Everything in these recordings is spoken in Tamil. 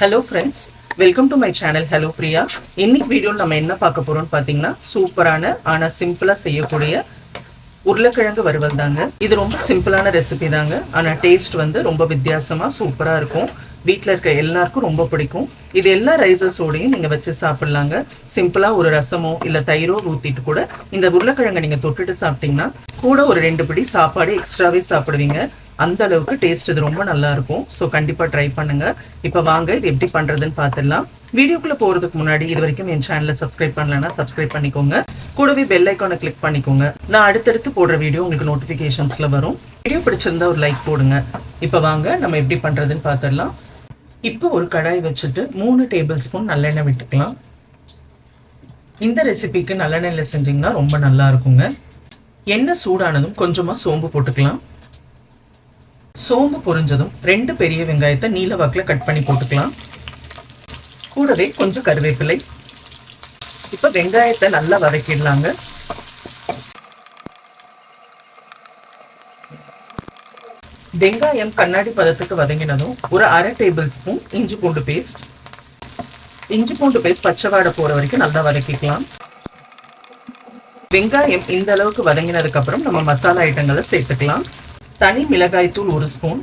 Hello friends welcome to my channel hello Priya இன்னைக்கு வீடியோவில் நம்ம என்ன பார்க்க போறோம்னு பார்த்தீங்கன்னா சூப்பரான ஆனால் சிம்பிளாக செய்யக்கூடிய உருளைக்கிழங்கு வறுவல் தாங்க. இது ரொம்ப சிம்பிளான ரெசிபி தாங்க. ஆனால் டேஸ்ட் வந்து ரொம்ப வித்தியாசமாக சூப்பராக இருக்கும். வீட்டில் இருக்க எல்லாருக்கும் ரொம்ப பிடிக்கும். இது எல்லா ரைசஸோடையும் நீங்கள் வச்சு சாப்பிட்லாங்க. சிம்பிளாக ஒரு ரசமோ இல்லை தயிரோ ஊற்றிட்டு கூட இந்த உருளைக்கிழங்கை நீங்கள் தொட்டுட்டு சாப்பிட்டீங்கன்னா கூட ஒரு ரெண்டு படி சாப்பாடு எக்ஸ்ட்ராவே சாப்பிடுவீங்க. அந்த அளவுக்கு டேஸ்ட் இது ரொம்ப நல்லா இருக்கும். ஸோ கண்டிப்பாக ட்ரை பண்ணுங்க. இப்போ வாங்க இது எப்படி பண்ணுறதுன்னு பார்த்துடலாம் வீடியோக்குள்ளே போகிறதுக்கு முன்னாடி இது வரைக்கும் என் சேனலை சப்ஸ்கிரைப் பண்ணலன்னா சப்ஸ்கிரைப் பண்ணிக்கோங்க. கூடவே பெல் ஐக்கானை கிளிக் பண்ணிக்கோங்க. நான் அடுத்தடுத்து போடுற வீடியோ உங்களுக்கு நோட்டிஃபிகேஷன்ஸில் வரும். வீடியோ பிடிச்சிருந்தா ஒரு லைக் போடுங்க. இப்போ வாங்க நம்ம எப்படி பண்ணுறதுன்னு பார்த்துடலாம் இப்போ ஒரு கடாய் வச்சுட்டு மூணு டேபிள் ஸ்பூன் நல்லெண்ணெய் விட்டுக்கலாம். இந்த ரெசிபிக்கு நல்லெண்ணெயில் செஞ்சிங்கன்னா ரொம்ப நல்லா இருக்குங்க. எண்ணெய் சூடானதும் கொஞ்சமாக சோம்பு போட்டுக்கலாம். சோம்பு பொரிஞ்சதும் ரெண்டு பெரிய வெங்காயத்தை நீல வாக்கில் கட் பண்ணி போட்டுக்கலாம். கூடவே கொஞ்சம் கருவேப்பிலை. இப்போ வெங்காயத்தை நல்லா வதக்கிடலாங்க. வெங்காயம் கண்ணாடி பதத்துக்கு வதங்கினதும் ஒரு அரை டேபிள் ஸ்பூன் இஞ்சி பூண்டு பேஸ்ட். இஞ்சி பூண்டு பேஸ்ட் பச்சை வாடை போற வரைக்கும் நல்லா வதக்கிக்கலாம். வெங்காயம் இந்த அளவுக்கு வதங்கினதுக்கு அப்புறம் நம்ம மசாலா ஐட்டங்களை சேர்த்துக்கலாம். தனி மிளகாய் தூள் ஒரு ஸ்பூன்.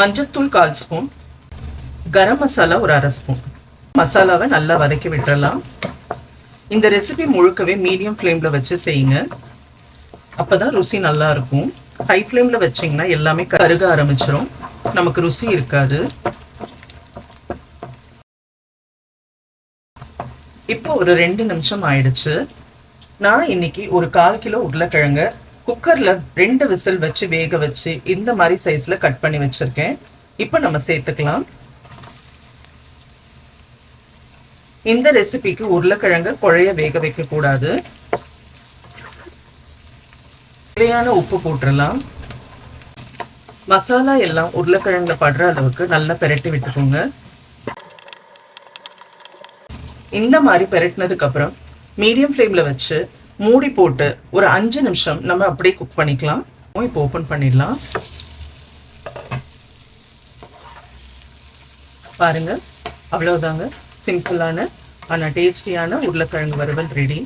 மஞ்சத்தூள் கால் ஸ்பூன். கரம் மசாலா ஒரு அரை ஸ்பூன். மசாலாவை நல்லா வதக்கி விட்டுறலாம். இந்த ரெசிபி முழுக்கவே மீடியம் ஃப்ளேமில் வச்சு செய்யுங்க. அப்பதான் ருசி நல்லா இருக்கும். ஹை ஃப்ளேமில் வச்சிங்கன்னா எல்லாமே கருக ஆரம்பிச்சிடும் நமக்கு ருசி இருக்காது. இப்போ ஒரு ரெண்டு நிமிஷம் ஆயிடுச்சு. நான் இன்னைக்கு ஒரு கால் கிலோ உருளைக்கிழங்க குக்கர்ல ரெண்டு விசில் வச்சு வேக வச்சு இந்த மாதிரி சைஸ்ல கட் பண்ணி வச்சிருக்கேன். இப்போ நம்ம சேர்த்துக்கலாம். இந்த ரெசிபிக்கு உருளைக்கிழங்க குழைய வேக வைக்க கூடாது. தேவையான உப்பு போட்டுடலாம். மசாலா எல்லாம் உருளைக்கிழங்குல படுற அளவுக்கு நல்லா பெரட்டி விட்டுக்கோங்க. இந்த மாதிரி பெரட்டினதுக்கு அப்புறம் மீடியம் ஃப்ளேமில் வச்சு மூடி போட்டு ஒரு அஞ்சு நிமிஷம் நம்ம அப்படியே குக் பண்ணிக்கலாம். இப்போ ஓப்பன் பண்ணிடலாம். பாருங்க அவ்வளோதாங்க சிம்பிளான ஆனால் டேஸ்டியான உருளைக்கிழங்கு வறுவல் ரெடி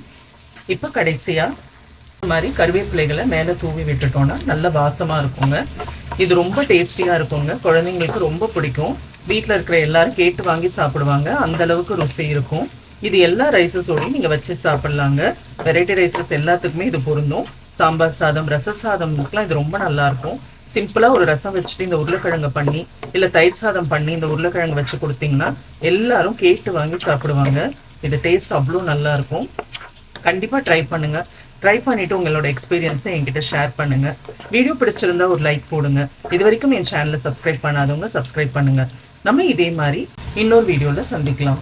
இப்போ கடைசியாக இந்த மாதிரி கருவேப்பிலைகளை மேலே தூவி விட்டுட்டோன்னா நல்ல வாசமாக இருக்குங்க. இது ரொம்ப டேஸ்டியாக இருக்குங்க. குழந்தைங்களுக்கு ரொம்ப பிடிக்கும். வீட்டில் இருக்கிற எல்லாரும் கேட்டு வாங்கி சாப்பிடுவாங்க. அந்த அளவுக்கு ருசி இருக்கும். இது எல்லா ரைஸஸோடையும் நீங்கள் வச்சு சாப்பிட்லாங்க. வெரைட்டி ரைஸஸ் எல்லாத்துக்குமே இது பொருந்தும். சாம்பார் சாதம் ரச சாதம்லாம் இது ரொம்ப நல்லாயிருக்கும் சிம்பிளாக ஒரு ரசம் வச்சுட்டு இந்த உருளைக்கிழங்கு பண்ணி இல்லை தயிர் சாதம் பண்ணி இந்த உருளைக்கிழங்கு வச்சு கொடுத்தீங்கன்னா எல்லாரும் கேட்டு வாங்கி சாப்பிடுவாங்க. இது டேஸ்ட் அவ்வளோ நல்லா இருக்கும். கண்டிப்பாக ட்ரை பண்ணுங்க. ட்ரை பண்ணிவிட்டு உங்களோட எக்ஸ்பீரியன்ஸை என்கிட்ட ஷேர் பண்ணுங்க. வீடியோ பிடிச்சிருந்தா ஒரு லைக் போடுங்க. இது வரைக்கும் என் சேனலை சப்ஸ்கிரைப் பண்ணாதவங்க சப்ஸ்கிரைப் பண்ணுங்க. நம்ம இதே மாதிரி இன்னொரு வீடியோவில் சந்திக்கலாம்.